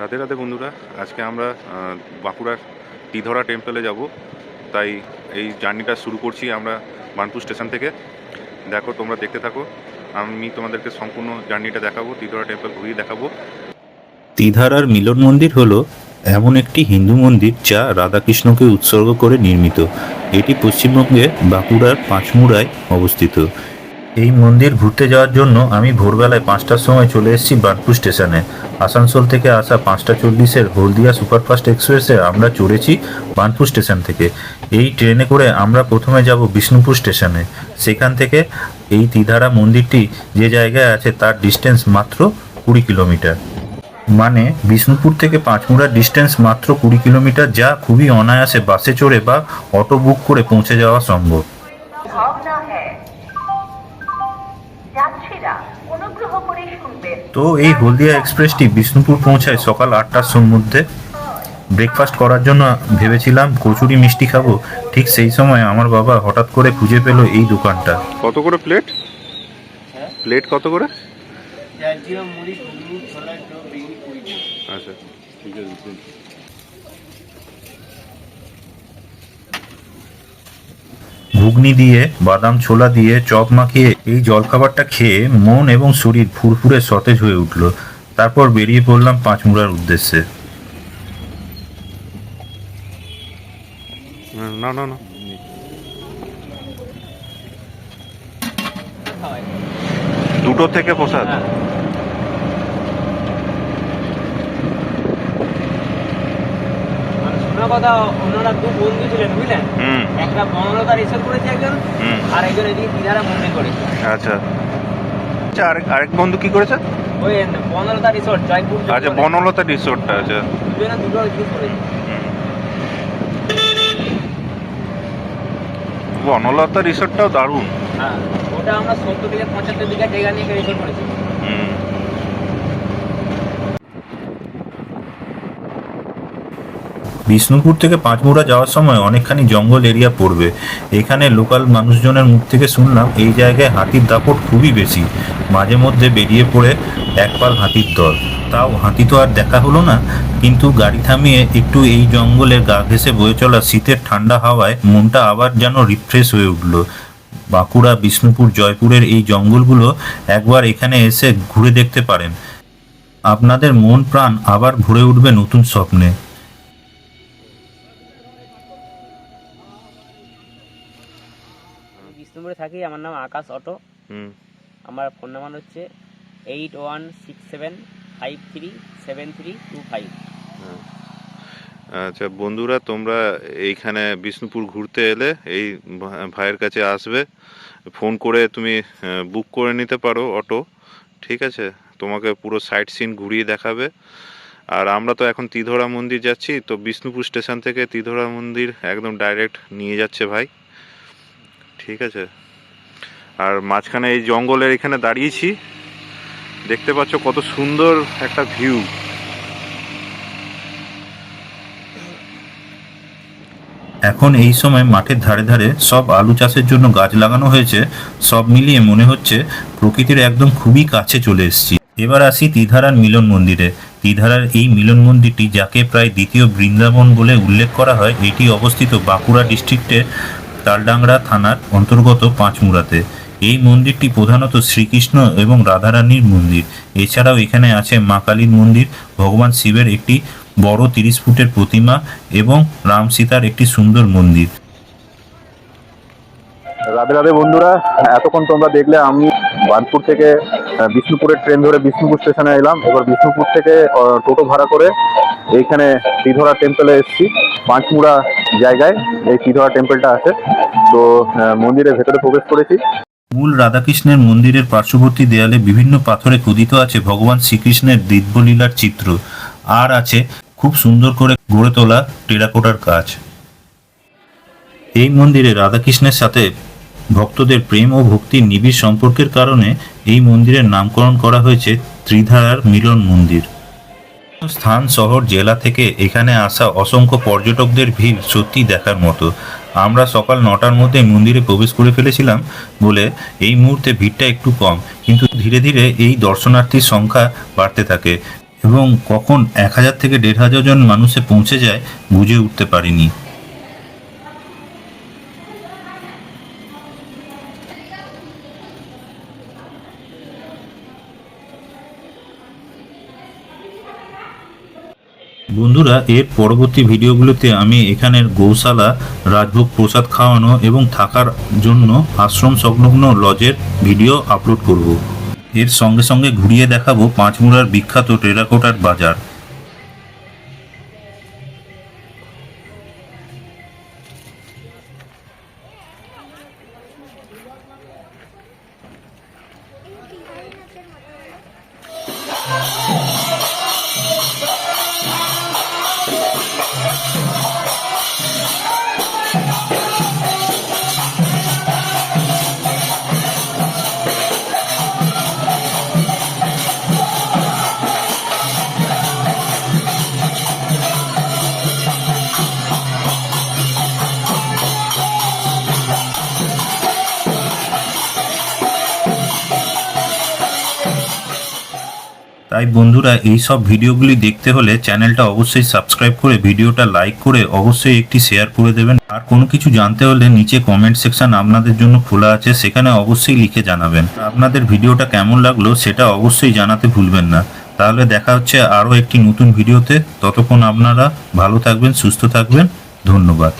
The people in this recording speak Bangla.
রাধে রাধে বন্ধুরা, আজকে আমরা বাঁকুড়ার টিধরা টেম্পলে যাব। তাই এই জার্নিটা শুরু করছি আমরা বানপুর স্টেশন থেকে। দেখো, তোমরা দেখতে থাকো। আমি তোমাদেরকে সম্পূর্ণ জার্নিটা দেখাবো টিধরা টেম্পল ঘুরিয়ে দেখাবো। তিধারার মিলন মন্দির হলো এমন একটি হিন্দু মন্দির যা রাধাকৃষ্ণকে উৎসর্গ করে নির্মিত। এটি পশ্চিমবঙ্গে বাঁকুড়ার পাঁচমুড়ায় অবস্থিত। এই মন্দির ঘুরতে যাওয়ার জন্য আমি ভোরবেলায় পাঁচটার সময় চলে এসেছি বার্নপুর স্টেশনে। আসানসোল থেকে আসা পাঁচটা চল্লিশের হলদিয়া সুপারফাস্ট এক্সপ্রেসে আমরা চড়েছি বার্নপুর স্টেশন থেকে। এই ট্রেনে করে আমরা প্রথমে যাব বিষ্ণুপুর স্টেশনে। সেখান থেকে এই তিধারা মন্দিরটি যে জায়গায় আছে তার ডিস্টেন্স মাত্র কুড়ি কিলোমিটার। মানে বিষ্ণুপুর থেকে পাঁচমুড়ার ডিস্টেন্স মাত্র কুড়ি কিলোমিটার, যা খুবই অনায়াসে বাসে চড়ে বা অটো বুক করে পৌঁছে যাওয়া সম্ভব। তো এই হলদিয়া এক্সপ্রেসটি বিষ্ণুপুর পৌঁছায় সকাল আটটার মধ্যে ব্রেকফাস্ট করার জন্য ভেবেছিলাম কচুরি মিষ্টি খাব। ঠিক সেই সময় আমার বাবা হঠাৎ করে খুঁজে পেল এই দোকানটা। কত করে প্লেট প্লেট কত করে? আচ্ছা ঠিক আছে ঘুগনি দিয়ে, বাদাম ছোলা দিয়ে, চপ মাখিয়ে এই জলখাবারটা খেয়ে মন এবং শরীর ফুরফুরে সতেজ হয়ে উঠল। তারপর বেরিয়ে পড়লাম পাঁচমুড়ার উদ্দেশ্যে। দুটো থেকে প্রসাদ শোনা কথা ওনারা দু বন্ধু ছিলেন বুঝলেন? একটা বনলতা করেছে একজন আর একজন এদিকে করেছে। আচ্ছা। আচ্ছা আরেক আরেক বন্ধু কি করেছে? ওই বনলতা রিসোর্ট জয়পুর আচ্ছা বনলতা রিসোর্টটা আছে দুজনে দুটো জিনিস করেছে? বনলতা রিসোর্টটাও দারুণ। হ্যাঁ ওটা আমরা সত্তর থেকে পঁচাত্তর বিঘা জায়গা নিয়ে রিসোর্ট করেছি। বিষ্ণুপুর থেকে পাঁচমুড়া যাওয়ার সময় অনেকখানি জঙ্গল এরিয়া পড়বে। এখানে লোকাল মানুষজনের মুখ থেকে শুনলাম এই জায়গায় হাতির দাপট খুবই বেশি। মাঝে মধ্যে বেরিয়ে পড়ে একপাল হাতির দল। তাও হাতি তো আর দেখা হলো না, কিন্তু গাড়ি থামিয়ে একটু এই জঙ্গলের গা ঘেসে বয়ে চলা শীতের ঠান্ডা হাওয়ায় মনটা আবার যেন রিফ্রেশ হয়ে উঠল। বাঁকুড়া, বিষ্ণুপুর, জয়পুরের এই জঙ্গলগুলো একবার এখানে এসে ঘুরে দেখতে পারেন। আপনাদের মন প্রাণ আবার ভরে উঠবে নতুন স্বপ্নে। বিষ্ণুপুরে থাকি। আমার নাম আকাশ অটো। হুম। আমার ফোন নাম্বার হচ্ছে eight one six seven five three seven three two five. আচ্ছা বন্ধুরা তোমরা এইখানে বিষ্ণুপুর ঘুরতে এলে এই ভাইয়ের কাছে আসবে। ফোন করে তুমি বুক করে নিতে পারো অটো। ঠিক আছে? তোমাকে পুরো সাইট সিন ঘুরিয়ে দেখাবে। আর আমরা তো এখন তিধরা মন্দির যাচ্ছি তো বিষ্ণুপুর স্টেশন থেকে তিধরা মন্দির একদম ডাইরেক্ট নিয়ে যাচ্ছে ভাই। ঠিক আছে? আর মাঝখানে এই জঙ্গলের এখানে দাঁড়িয়েছি। দেখতে পাচ্ছ কত সুন্দর একটা ভিউ। এখন এই সময় মাঠের ধারে ধারে সব আলু চাষের জন্য গাছ লাগানো হয়েছে। সব মিলিয়ে মনে হচ্ছে প্রকৃতির একদম খুবই কাছে চলে এসেছি। এবার আসি তিধারার মিলন মন্দিরে। তিধারার এই মিলন মন্দিরটি, যাকে প্রায় দ্বিতীয় বৃন্দাবন বলে উল্লেখ করা হয়, এটি অবস্থিত বাঁকুড়া ডিস্ট্রিক্টের তালডাংরা থানার অন্তর্গত পাঁচমুড়াতে। এই মন্দিরটি প্রধানত শ্রীকৃষ্ণ এবং রাধারানীর মন্দির। এছাড়াও এখানে আছে মা কালীর মন্দির, ভগবান শিবের একটি বড় তিরিশ ফুটের প্রতিমা এবং রাম সীতার একটি সুন্দর মন্দির। রাধে রাধে বন্ধুরা, এতক্ষণ তোমরা দেখলে আমি বার্নপুর থেকে বিষ্ণুপুরের ট্রেন ধরে বিষ্ণুপুর স্টেশনে এলাম। এবার বিষ্ণুপুর থেকে টোটো ভাড়া করে এইখানে ত্রিধরা টেম্পলে এসেছি, পাঁচমুড়া জায়গায়। এই ত্রিধরা টেম্পলটা আছে। তো মন্দিরের ভেতরে প্রবেশ করেছি। মূল রাধাকৃষ্ণের মন্দিরের পার্শ্ববর্তী দেয়ালে বিভিন্ন পাথরে খোদিত আছে ভগবান শ্রীকৃষ্ণের দিব্যলীলার চিত্র। আর আছে খুব সুন্দর করে গড়ে তোলা টেরাকোটার কাজ। এই মন্দিরে রাধাকৃষ্ণের সাথে ভক্তদের প্রেম ও ভক্তির নিবিড় সম্পর্কের কারণে এই মন্দিরের নামকরণ করা হয়েছে ত্রিধারার মিলন মন্দির। স্থান শহর জেলা থেকে এখানে আসা অসংখ্য পর্যটকদের ভিড় সত্যি দেখার মতো। আমরা সকাল নটার মধ্যে মন্দিরে প্রবেশ করে ফেলেছিলাম বলে এই মুহূর্তে ভিড়টা একটু কম। কিন্তু ধীরে ধীরে এই দর্শনার্থীর সংখ্যা বাড়তে থাকে এবং কখন এক হাজার থেকে দেড় হাজার জন মানুষে পৌঁছে যায় বুঝে উঠতে পারিনি। বন্ধুরা, এর পরবর্তী ভিডিওগুলোতে আমি এখানের গৌশালা, রাজভোগ প্রসাদ খাওয়ানো এবং থাকার জন্য আশ্রম সংলগ্ন লজের ভিডিও আপলোড করব। এর সঙ্গে সঙ্গে ঘুরিয়ে দেখাবো পাঁচমুড়ার বিখ্যাত টেরাকোটার বাজার। তাই বন্ধুরা, এই সব ভিডিওগুলি দেখতে হলে চ্যানেলটা অবশ্যই সাবস্ক্রাইব করে ভিডিওটা লাইক করে অবশ্যই একটি শেয়ার করে দেবেন। আর কোনো কিছু জানতে হলে নিচে কমেন্ট সেকশন আপনাদের জন্য খোলা আছে, সেখানে অবশ্যই লিখে জানাবেন। আপনাদের ভিডিওটা কেমন লাগল সেটা অবশ্যই জানাতে ভুলবেন না। তাহলে দেখা হচ্ছে আরও একটি নতুন ভিডিওতে। ততক্ষণ আপনারা ভালো থাকবেন, সুস্থ থাকবেন। ধন্যবাদ।